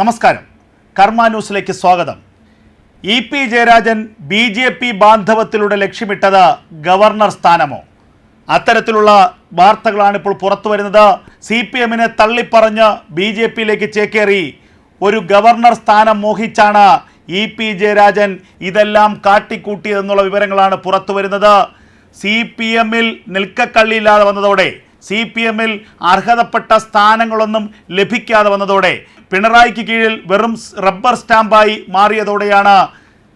നമസ്കാരം. കർമ്മ ന്യൂസിലേക്ക് സ്വാഗതം. E P Jayarajan B J P ബാന്ധവത്തിലൂടെ ലക്ഷ്യമിട്ടത് ഗവർണർ സ്ഥാനമോ? അത്തരത്തിലുള്ള വാർത്തകളാണ് ഇപ്പോൾ പുറത്തു വരുന്നത്. സി പി എമ്മിനെ തള്ളിപ്പറഞ്ഞ് ബി ജെ പിയിലേക്ക് ചേക്കേറി ഒരു ഗവർണർ സ്ഥാനം മോഹിച്ചാണ് ഇ പി ജയരാജൻ ഇതെല്ലാം കാട്ടിക്കൂട്ടിയതെന്നുള്ള വിവരങ്ങളാണ് പുറത്തു വരുന്നത്. സി പി എമ്മിൽ നിൽക്കക്കള്ളിയില്ലാതെ വന്നതോടെ സി പി എമ്മിൽ അർഹതപ്പെട്ട സ്ഥാനങ്ങളൊന്നും ലഭിക്കാതെ വന്നതോടെ പിണറായിക്ക് കീഴിൽ വെറും റബ്ബർ സ്റ്റാമ്പായി മാറിയതോടെയാണ്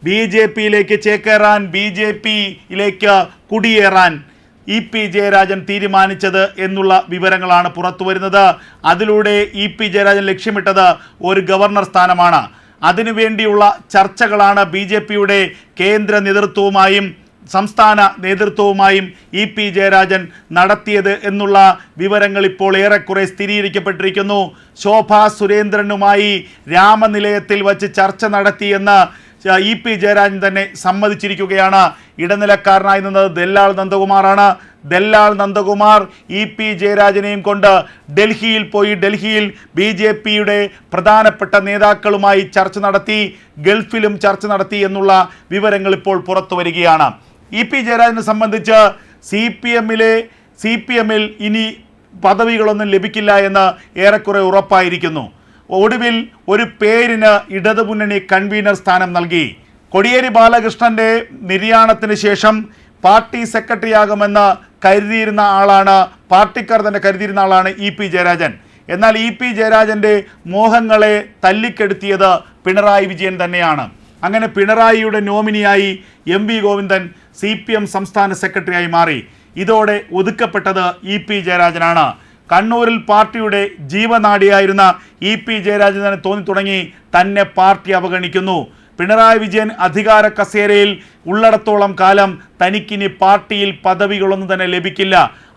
ബി ജെ പിയിലേക്ക് ചേക്കേറാൻ ബി ജെ പിയിലേക്ക് കുടിയേറാൻ ഇ പി ജയരാജൻ തീരുമാനിച്ചത് എന്നുള്ള വിവരങ്ങളാണ് പുറത്തു വരുന്നത്. അതിലൂടെ ഇ പി ജയരാജൻ ലക്ഷ്യമിട്ടത് ഒരു ഗവർണർ സ്ഥാനമാണ്. അതിനുവേണ്ടിയുള്ള ചർച്ചകളാണ് ബി കേന്ദ്ര നേതൃത്വവുമായും സംസ്ഥാന നേതൃത്വവുമായും ഇ പി ജയരാജൻ നടത്തിയത് എന്നുള്ള വിവരങ്ങൾ ഇപ്പോൾ ഏറെക്കുറെ സ്ഥിരീകരിക്കപ്പെട്ടിരിക്കുന്നു. ശോഭ സുരേന്ദ്രനുമായി രാമനിലയത്തിൽ വച്ച് ചർച്ച നടത്തിയെന്ന് ഇ പി ജയരാജൻ തന്നെ സമ്മതിച്ചിരിക്കുകയാണ്. ഇടനിലക്കാരനായി നിന്നത് ദല്ലാൾ നന്ദകുമാറാണ്. ദല്ലാൾ നന്ദകുമാർ ഇ പി ജയരാജനെയും കൊണ്ട് ഡൽഹിയിൽ പോയി ഡൽഹിയിൽ ബി ജെ പിയുടെ പ്രധാനപ്പെട്ട നേതാക്കളുമായി ചർച്ച നടത്തി ഗൾഫിലും ചർച്ച നടത്തി എന്നുള്ള വിവരങ്ങൾ ഇപ്പോൾ പുറത്തു വരികയാണ്. ഇ പി ജയരാജനെ സംബന്ധിച്ച് സി പി എമ്മിലെ സി പി എമ്മിൽ ഇനി പദവികളൊന്നും ലഭിക്കില്ല എന്ന് ഏറെക്കുറെ ഉറപ്പായിരിക്കുന്നു. ഒടുവിൽ ഒരു പേരിന് ഇടതുമുന്നണി കൺവീനർ സ്ഥാനം നൽകി. കൊടിയേരി ബാലകൃഷ്ണന്റെ നിര്യാണത്തിന് ശേഷം പാർട്ടി സെക്രട്ടറിയാകുമെന്ന് കരുതിയിരുന്ന ആളാണ് പാർട്ടിക്കാർ തന്നെ കരുതിയിരുന്ന ആളാണ് ഇ പി ജയരാജൻ. എന്നാൽ ഇ പി ജയരാജന്റെ മോഹങ്ങളെ തല്ലിക്കെടുത്തിയത് പിണറായി വിജയൻ തന്നെയാണ്. അങ്ങനെ പിണറായിയുടെ നോമിനിയായി M V Govindan C P M സംസ്ഥാന സെക്രട്ടറിയായി മാറി. ഇതോടെ ഒതുക്കപ്പെട്ടത് ഇ പി ജയരാജനാണ്. കണ്ണൂരിൽ പാർട്ടിയുടെ ജീവനാടിയായിരുന്ന ഇ പി ജയരാജന് തോന്നി തുടങ്ങി തന്നെ പാർട്ടി അവഗണിക്കുന്നു. പിണറായി വിജയൻ അധികാര കസേരയിൽ ഉള്ളിടത്തോളം കാലം തനിക്കിനി പാർട്ടിയിൽ പദവികളൊന്നും തന്നെ ലഭിക്കില്ല.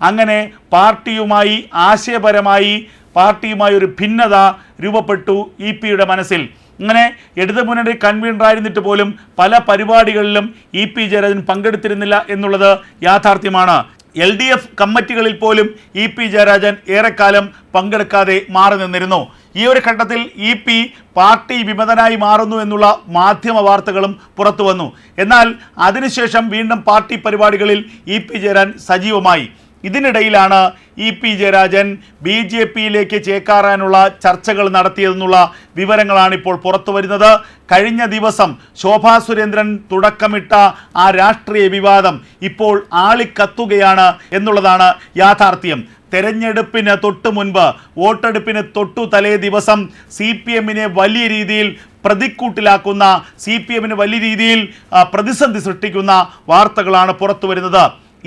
അങ്ങനെ പാർട്ടിയുമായി ആശയപരമായി പാർട്ടിയുമായി ഒരു ഭിന്നത രൂപപ്പെട്ടു ഇ പിയുടെ മനസ്സിൽ. അങ്ങനെ ഇടതുമുന്നണി കൺവീനറായിരുന്നിട്ട് പോലും പല പരിപാടികളിലും ഇ പി ജയരാജൻ പങ്കെടുത്തിരുന്നില്ല എന്നുള്ളത് യാഥാർത്ഥ്യമാണ്. എൽ ഡി എഫ് കമ്മിറ്റികളിൽ പോലും ഇ പി ജയരാജൻ ഏറെക്കാലം പങ്കെടുക്കാതെ മാറി നിന്നിരുന്നു. ഈ ഒരു ഘട്ടത്തിൽ ഇ പി പാർട്ടി വിമതനായി മാറുന്നു എന്നുള്ള മാധ്യമ വാർത്തകളും പുറത്തു വന്നു എന്നാൽ അതിനുശേഷം വീണ്ടും പാർട്ടി പരിപാടികളിൽ ഇ പി ജയരാൻ സജീവമായി. ഇതിനിടയിലാണ് E P Jayarajan B J പിയിലേക്ക് ചേക്കാറാനുള്ള ചർച്ചകൾ നടത്തിയതെന്നുള്ള വിവരങ്ങളാണ് ഇപ്പോൾ പുറത്തു വരുന്നത് കഴിഞ്ഞ ദിവസം ശോഭാ സുരേന്ദ്രൻ തുടക്കമിട്ട ആ രാഷ്ട്രീയ വിവാദം ഇപ്പോൾ ആളിക്കത്തുകയാണ് എന്നുള്ളതാണ് യാഥാർത്ഥ്യം. തെരഞ്ഞെടുപ്പിന് തൊട്ടു മുൻപ് വോട്ടെടുപ്പിന് തൊട്ടു തലേ ദിവസം സി പി എമ്മിനെ വലിയ രീതിയിൽ പ്രതിക്കൂട്ടിലാക്കുന്ന സി പി എമ്മിന് വലിയ രീതിയിൽ പ്രതിസന്ധി സൃഷ്ടിക്കുന്ന വാർത്തകളാണ് പുറത്തു വരുന്നത്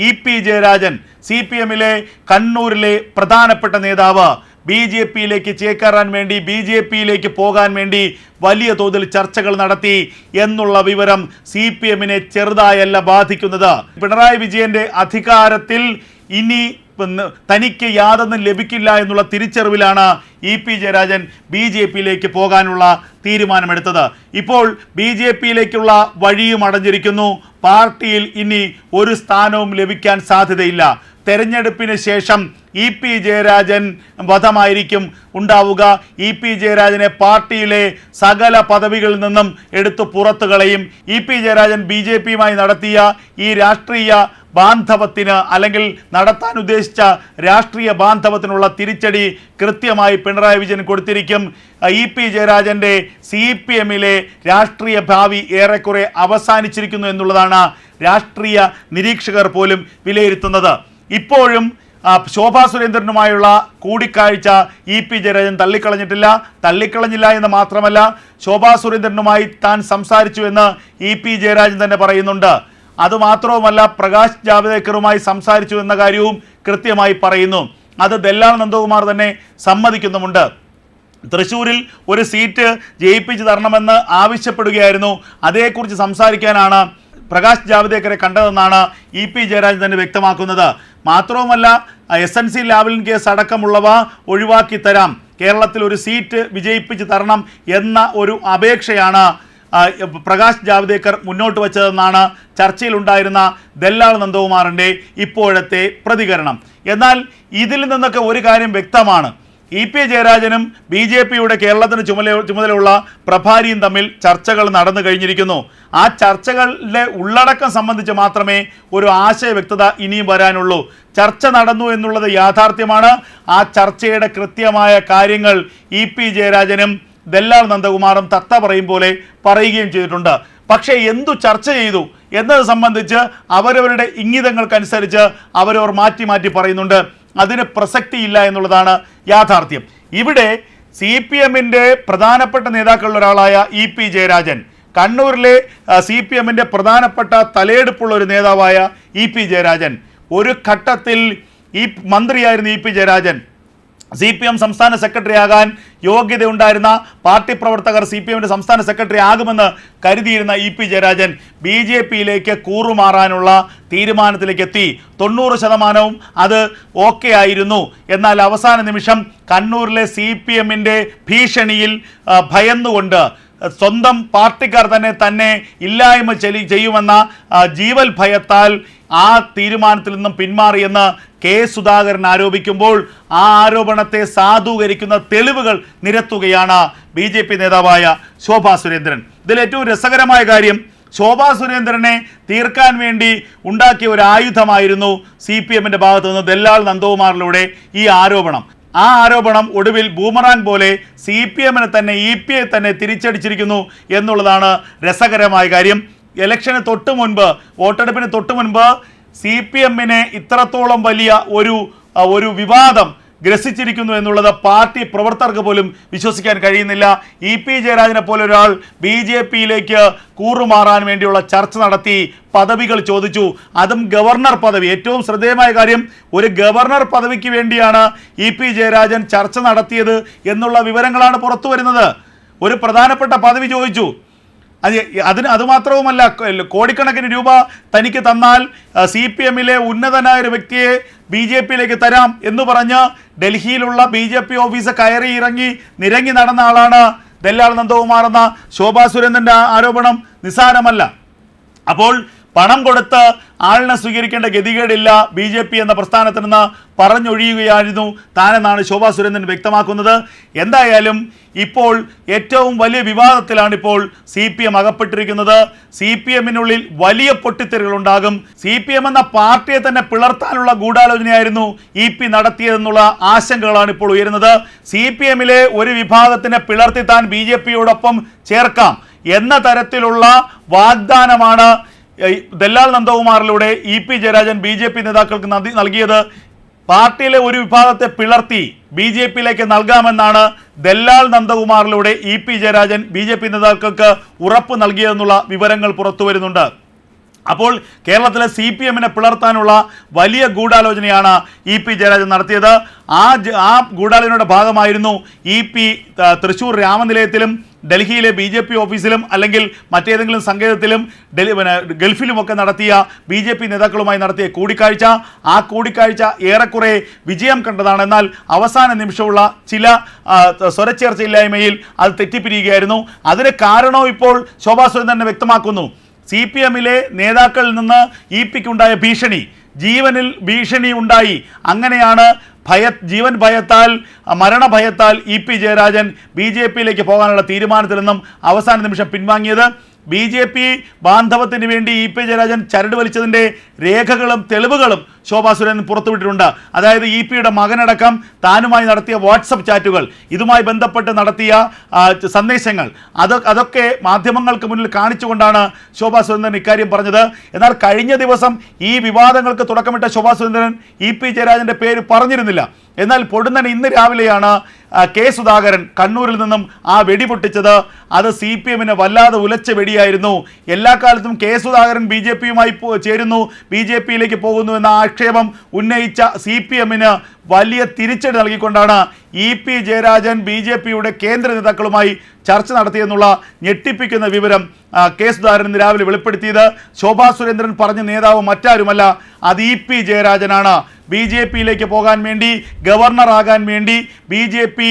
E P Jayarajan C P എമ്മിലെ കണ്ണൂരിലെ പ്രധാനപ്പെട്ട നേതാവ്. ബി ജെ പിയിലേക്ക് ചേക്കേറാൻ വേണ്ടി ബി ജെ പിയിലേക്ക് പോകാൻ വേണ്ടി വലിയ തോതിൽ ചർച്ചകൾ നടത്തി എന്നുള്ള വിവരം സി പി എമ്മിനെ ചെറുതായല്ല ബാധിക്കുന്നത്. പിണറായി വിജയന്റെ അധികാരത്തിൽ ഇനി തനിക്ക് യാതൊന്നും ലഭിക്കില്ല എന്നുള്ള തിരിച്ചറിവിലാണ് E P Jayarajan B J പിയിലേക്ക് പോകാനുള്ള തീരുമാനമെടുത്തത്. ഇപ്പോൾ ബി ജെ പിയിലേക്കുള്ള വഴിയും അടഞ്ഞിരിക്കുന്നു. പാർട്ടിയിൽ ഇനി ഒരു സ്ഥാനവും ലഭിക്കാൻ സാധ്യതയില്ല. തെരഞ്ഞെടുപ്പിന് ശേഷം ഇ പി ജയരാജൻ വധമായിരിക്കും ഉണ്ടാവുക. ഇ പി ജയരാജനെ പാർട്ടിയിലെ സകല പദവികളിൽ നിന്നും എടുത്തു പുറത്തു കളയും E P Jayarajan B J പിയുമായി നടത്തിയ ഈ രാഷ്ട്രീയ ബാന്ധവത്തിന് അല്ലെങ്കിൽ നടത്താൻ ഉദ്ദേശിച്ച രാഷ്ട്രീയ ബാന്ധവത്തിനുള്ള തിരിച്ചടി കൃത്യമായി പിണറായി വിജയൻ കൊടുത്തിരിക്കും. ഇ പി ജയരാജന്റെ സി പി എമ്മിലെ രാഷ്ട്രീയ ഭാവി ഏറെക്കുറെ അവസാനിച്ചിരിക്കുന്നു എന്നുള്ളതാണ് രാഷ്ട്രീയ നിരീക്ഷകർ പോലും വിലയിരുത്തുന്നത്. ഇപ്പോഴും ശോഭാ സുരേന്ദ്രനുമായുള്ള കൂടിക്കാഴ്ച ഇ പി ജയരാജൻ തള്ളിക്കളഞ്ഞിട്ടില്ല. തള്ളിക്കളഞ്ഞില്ല എന്ന് മാത്രമല്ല ശോഭാ സുരേന്ദ്രനുമായി താൻ സംസാരിച്ചു എന്ന് ഇ പി ജയരാജൻ തന്നെ പറയുന്നുണ്ട്. അതുമാത്രവുമല്ല പ്രകാശ് ജാവ്ദേക്കറുമായി സംസാരിച്ചു എന്ന കാര്യവും കൃത്യമായി പറയുന്നു. അത് ദല്ലാൽ നന്ദകുമാർ തന്നെ സമ്മതിക്കുന്നുമുണ്ട്. തൃശ്ശൂരിൽ ഒരു സീറ്റ് ജയിപ്പിച്ച് തരണമെന്ന് ആവശ്യപ്പെടുകയായിരുന്നു. അതേക്കുറിച്ച് സംസാരിക്കാനാണ് പ്രകാശ് ജാവ്ദേക്കറെ കണ്ടതെന്നാണ് ഇ പി ജയരാജൻ തന്നെ വ്യക്തമാക്കുന്നത്. മാത്രവുമല്ല S N C Lavalin case അടക്കമുള്ളവ ഒഴിവാക്കി തരാം. കേരളത്തിൽ ഒരു സീറ്റ് വിജയിപ്പിച്ച് തരണം എന്ന ഒരു അപേക്ഷയാണ് പ്രകാശ് ജാവ്ദേക്കർ മുന്നോട്ട് വച്ചതെന്നാണ് ചർച്ചയിലുണ്ടായിരുന്ന ദല്ലാൾ നന്ദകുമാറിന്റെ ഇപ്പോഴത്തെ പ്രതികരണം. എന്നാൽ ഇതിൽ നിന്നൊക്കെ ഒരു കാര്യം വ്യക്തമാണ്. ഇ പി ജയരാജനും ബി ജെ പിയുടെ കേരളത്തിന് ചുമല ചുമതലയുള്ള പ്രഭാരിയും തമ്മിൽ ചർച്ചകൾ നടന്നു കഴിഞ്ഞിരിക്കുന്നു. ആ ചർച്ചകളുടെ ഉള്ളടക്കം സംബന്ധിച്ച് മാത്രമേ ഒരു ആശയ വ്യക്തത ഇനിയും വരാനുള്ളൂ. ചർച്ച നടന്നു എന്നുള്ളത് യാഥാർത്ഥ്യമാണ്. ആ ചർച്ചയുടെ കൃത്യമായ കാര്യങ്ങൾ ഇ പി ജയരാജനും ദല്ലാൽ നന്ദകുമാറും തത്ത പറയും പോലെ പറയുകയും ചെയ്തിട്ടുണ്ട്. പക്ഷേ എന്തു ചർച്ച ചെയ്തു എന്നത് സംബന്ധിച്ച് അവരവരുടെ ഇംഗിതങ്ങൾക്കനുസരിച്ച് അവരവർ മാറ്റി മാറ്റി പറയുന്നുണ്ട്. അതിന് പ്രസക്തിയില്ല എന്നുള്ളതാണ് യാഥാർത്ഥ്യം. ഇവിടെ സി പി എമ്മിന്റെ പ്രധാനപ്പെട്ട നേതാക്കളിൽ ഒരാളായ ഇ പി ജയരാജൻ കണ്ണൂരിലെ സി പി എമ്മിന്റെ പ്രധാനപ്പെട്ട തലയെടുപ്പുള്ള ഒരു നേതാവായ ഇ പി ജയരാജൻ ഒരു ഘട്ടത്തിൽ ഈ മന്ത്രിയായിരുന്നു E P Jayarajan C P M സംസ്ഥാന സെക്രട്ടറി ആകാൻ യോഗ്യതയുണ്ടായിരുന്ന പാർട്ടി പ്രവർത്തകർ സി പി എമ്മിന്റെ സംസ്ഥാന സെക്രട്ടറി ആകുമെന്ന് കരുതിയിരുന്ന E P Jayarajan B J പിയിലേക്ക് കൂറുമാറാനുള്ള തീരുമാനത്തിലേക്ക് എത്തി. തൊണ്ണൂറ് ശതമാനവും അത് ഓക്കെ ആയിരുന്നു. എന്നാൽ അവസാന നിമിഷം കണ്ണൂരിലെ സി പി എമ്മിന്റെ ഭീഷണിയിൽ ഭയന്നുകൊണ്ട് സ്വന്തം പാർട്ടിക്കാർ തന്നെ തന്നെ ഇല്ലായ്മ ചെയ്യുമെന്ന ജീവൽ ഭയത്താൽ ആ തീരുമാനത്തിൽ നിന്നും പിന്മാറിയെന്ന് കെ സുധാകരൻ ആരോപിക്കുമ്പോൾ ആ ആരോപണത്തെ സാധൂകരിക്കുന്ന തെളിവുകൾ നിരത്തുകയാണ് ബി ജെ പി നേതാവായ ശോഭാ സുരേന്ദ്രൻ. ഇതിൽ ഏറ്റവും രസകരമായ കാര്യം ശോഭാ സുരേന്ദ്രനെ തീർക്കാൻ വേണ്ടി ഉണ്ടാക്കിയ ഒരു ആയുധമായിരുന്നു സി പി എമ്മിന്റെ ഭാഗത്തു നിന്ന് ദല്ലാൾ നന്ദകുമാറിലൂടെ ഈ ആരോപണം. ആ ആരോപണം ഒടുവിൽ ബൂമറാൻ പോലെ സി പി എമ്മിനെ തന്നെ ഇ പി ഐ തന്നെ തിരിച്ചടിച്ചിരിക്കുന്നു എന്നുള്ളതാണ് രസകരമായ കാര്യം. ഇലക്ഷന് തൊട്ട് മുൻപ് വോട്ടെടുപ്പിന് തൊട്ട് മുൻപ് സി പി എമ്മിനെ ഇത്രത്തോളം വലിയ ഒരു ഒരു വിവാദം ഗ്രസിച്ചിരിക്കുന്നു എന്നുള്ളത് പാർട്ടി പ്രവർത്തകർക്ക് പോലും വിശ്വസിക്കാൻ കഴിയുന്നില്ല. ഇ പി ജയരാജനെ പോലെ ഒരാൾ ബി ജെ പിയിലേക്ക് കൂറുമാറാൻ വേണ്ടിയുള്ള ചർച്ച നടത്തി പദവികൾ ചോദിച്ചു. അതും ഗവർണർ പദവി. ഏറ്റവും ശ്രദ്ധേയമായ കാര്യം ഒരു ഗവർണർ പദവിക്ക് വേണ്ടിയാണ് ഇ പി ജയരാജൻ ചർച്ച നടത്തിയത് എന്നുള്ള വിവരങ്ങളാണ് പുറത്തു വരുന്നത് ഒരു പ്രധാനപ്പെട്ട പദവി ചോദിച്ചു. അത് അതിന് അതുമാത്രവുമല്ല കോടിക്കണക്കിന് രൂപ തനിക്ക് തന്നാൽ സി പി എമ്മിലെ ഉന്നതനായ ഒരു വ്യക്തിയെ ബി ജെ പിയിലേക്ക് തരാം എന്ന് പറഞ്ഞ് ഡൽഹിയിലുള്ള ബി ജെ പി ഓഫീസ് കയറി ഇറങ്ങി നിരങ്ങി നടന്ന ആളാണ് ദല്ലാൾ നന്ദകുമാർ എന്ന ശോഭാ സുരേന്ദ്രന്റെ ആരോപണം നിസ്സാരമല്ല. അപ്പോൾ പണം കൊടുത്ത് ആളിനെ സ്വീകരിക്കേണ്ട ഗതികേടില്ല ബി ജെ പി എന്ന പ്രസ്ഥാനത്തിൽ നിന്ന് പറഞ്ഞൊഴിയുകയായിരുന്നു താനെന്നാണ് ശോഭാ സുരേന്ദ്രൻ വ്യക്തമാക്കുന്നത്. എന്തായാലും ഇപ്പോൾ ഏറ്റവും വലിയ വിവാദത്തിലാണ് ഇപ്പോൾ സി പി എം അകപ്പെട്ടിരിക്കുന്നത്. സി പി എമ്മിനുള്ളിൽ വലിയ പൊട്ടിത്തെറികളുണ്ടാകും. സി പി എം എന്ന പാർട്ടിയെ തന്നെ പിളർത്താനുള്ള ഗൂഢാലോചനയായിരുന്നു ഇ പി നടത്തിയതെന്നുള്ള ആശങ്കകളാണ് ഇപ്പോൾ ഉയരുന്നത്. സി പി എമ്മിലെ ഒരു വിഭാഗത്തിനെ പിളർത്തി താൻ ബി ജെ പിയോടൊപ്പം ചേർക്കാം എന്ന തരത്തിലുള്ള വാഗ്ദാനമാണ് ദല്ലാൽ നന്ദകുമാറിലൂടെ E P Jayarajan B J P നേതാക്കൾക്ക് നൽകിയത് പാർട്ടിയിലെ ഒരു വിഭാഗത്തെ പിളർത്തി ബി ജെ പിയിലേക്ക് നൽകാമെന്നാണ് ദല്ലാൽ നന്ദകുമാറിലൂടെ E P Jayarajan B J P നേതാക്കൾക്ക് ഉറപ്പ് നൽകിയതെന്നുള്ള വിവരങ്ങൾ പുറത്തു വരുന്നുണ്ട് അപ്പോൾ കേരളത്തിലെ സി പി എമ്മിനെ പിളർത്താനുള്ള വലിയ ഗൂഢാലോചനയാണ് ഇ പി ജയരാജൻ നടത്തിയത്. ആ ആ ഗൂഢാലോചനയുടെ ഭാഗമായിരുന്നു ഇ പി തൃശൂർ രാമനിലയത്തിലും ഡൽഹിയിലെ ബി ജെ പി ഓഫീസിലും അല്ലെങ്കിൽ മറ്റേതെങ്കിലും സങ്കേതത്തിലും ഡൽഹി പിന്നെ ഗൾഫിലുമൊക്കെ നടത്തിയ ബി ജെ പി നേതാക്കളുമായി നടത്തിയ കൂടിക്കാഴ്ച. ആ കൂടിക്കാഴ്ച ഏറെക്കുറെ വിജയം കണ്ടതാണ്. എന്നാൽ അവസാന നിമിഷമുള്ള ചില സ്വരച്ചേർച്ചയില്ലായ്മയിൽ അത് തെറ്റിപ്പിരിയുകയായിരുന്നു. അതിന് കാരണവും ഇപ്പോൾ ശോഭാ സുരേന്ദ്രൻ വ്യക്തമാക്കുന്നു. സി പി എമ്മിലെ നേതാക്കളിൽ നിന്ന് ഇ പിക്കുണ്ടായ ഭീഷണി ജീവനിൽ ഭീഷണി ഉണ്ടായി. അങ്ങനെയാണ് ഭയ ജീവൻ ഭയത്താൽ മരണഭയത്താൽ E P Jayarajan B J പിയിലേക്ക് പോകാനുള്ള തീരുമാനത്തിൽ നിന്നും അവസാന നിമിഷം പിൻവാങ്ങിയത്. ബി ജെ പി ബാന്ധവത്തിന് വേണ്ടി ഇ പി ജയരാജൻ ചരട് വലിച്ചതിന്റെ രേഖകളും തെളിവുകളും ശോഭാ സുരേന്ദ്രൻ പുറത്തുവിട്ടിട്ടുണ്ട് അതായത് ഇ പിയുടെ മകനടക്കം താനുമായി നടത്തിയ വാട്സപ്പ് ചാറ്റുകൾ ഇതുമായി ബന്ധപ്പെട്ട് നടത്തിയ സന്ദേശങ്ങൾ അത് അതൊക്കെ മാധ്യമങ്ങൾക്ക് മുന്നിൽ കാണിച്ചുകൊണ്ടാണ് ശോഭാ സുരേന്ദ്രൻ ഇക്കാര്യം പറഞ്ഞത്. എന്നാൽ കഴിഞ്ഞ ദിവസം ഈ വിവാദങ്ങൾക്ക് തുടക്കമിട്ട ശോഭാ സുരേന്ദ്രൻ ഇ പി ജയരാജന്റെ പേര് പറഞ്ഞിരുന്നില്ല. എന്നാൽ പൊടുന്നനെ ഇന്ന് രാവിലെയാണ് ആ, കെ സുധാകരൻ കണ്ണൂരിൽ നിന്നും ആ വെടി പൊട്ടിച്ചത്. അത് സി പി എമ്മിന് വല്ലാതെ ഉലച്ച വെടിയായിരുന്നു. എല്ലാ കാലത്തും കെ സുധാകരൻ ബി ജെ പിയുമായി ചേരുന്നു ബി ജെ പിയിലേക്ക് പോകുന്നു എന്ന ആക്ഷേപം ഉന്നയിച്ച സി പി എമ്മിന് വലിയ തിരിച്ചടി നൽകിക്കൊണ്ടാണ് E P Jayarajan B J പിയുടെ കേന്ദ്ര നേതാക്കളുമായി ചർച്ച നടത്തിയെന്നുള്ള ഞെട്ടിപ്പിക്കുന്ന വിവരം കെ സുധാകരൻ ഇന്ന് രാവിലെ വെളിപ്പെടുത്തിയത്. ശോഭാ സുരേന്ദ്രൻ പറഞ്ഞ നേതാവ് മറ്റാരുമല്ല അത് ഇ പി ജയരാജനാണ്. ബി ജെ പിയിലേക്ക് പോകാൻ വേണ്ടി ഗവർണർ ഗവർണറാകാൻ വേണ്ടി B J P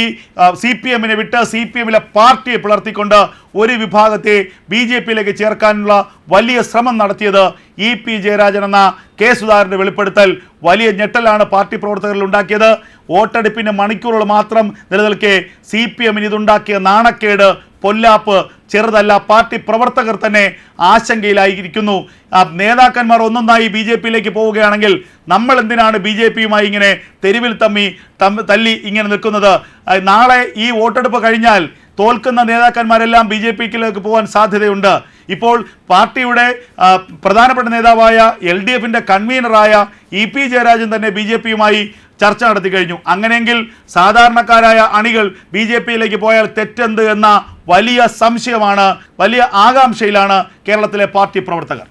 C P എമ്മിനെ വിട്ട് സി പി എമ്മിലെ പാർട്ടിയെ പിളർത്തിക്കൊണ്ട് ഒരു വിഭാഗത്തെ ബി ജെ പിയിലേക്ക് ചേർക്കാനുള്ള വലിയ ശ്രമം നടത്തിയത് ഇ പി ജയരാജൻ എന്ന കെ സുധാകരന്റെ വെളിപ്പെടുത്തൽ. വലിയ ഞെട്ടലാണ് പാർട്ടി പ്രവർത്തകരിൽ ഉണ്ടാക്കിയത്. വോട്ടെടുപ്പിന് മണിക്കൂറുകൾ മാത്രം നിലനിൽക്കെ സി പി എമ്മിന് ഇതുണ്ടാക്കിയ നാണക്കേട് പൊല്ലാപ്പ് ചെറുതല്ല. പാർട്ടി പ്രവർത്തകർ തന്നെ ആശങ്കയിലായിരിക്കുന്നു. നേതാക്കന്മാർ ഒന്നൊന്നായി ബി ജെ പിയിലേക്ക് പോവുകയാണെങ്കിൽ നമ്മൾ എന്തിനാണ് ബി ജെ പിയുമായി ഇങ്ങനെ തെരുവിൽ തമ്മി തല്ലി ഇങ്ങനെ നിൽക്കുന്നത്? നാളെ ഈ വോട്ടെടുപ്പ് കഴിഞ്ഞാൽ തോൽക്കുന്ന നേതാക്കന്മാരെല്ലാം ബി ജെ പിക്കിലേക്ക് പോകാൻ സാധ്യതയുണ്ട്. ഇപ്പോൾ പാർട്ടിയുടെ പ്രധാനപ്പെട്ട നേതാവായ എൽ ഡി എഫിന്റെ കൺവീനറായ ഇ പി ജയരാജൻ തന്നെ ബി ജെ പിയുമായി ചർച്ച നടത്തി കഴിഞ്ഞു. അങ്ങനെയെങ്കിൽ സാധാരണക്കാരായ അണികൾ ബി ജെ പിയിലേക്ക് പോയാൽ തെറ്റെന്ത് എന്ന വലിയ സംശയമാണ് വലിയ ആകാംക്ഷയിലാണ് കേരളത്തിലെ പാർട്ടി പ്രവർത്തകർ.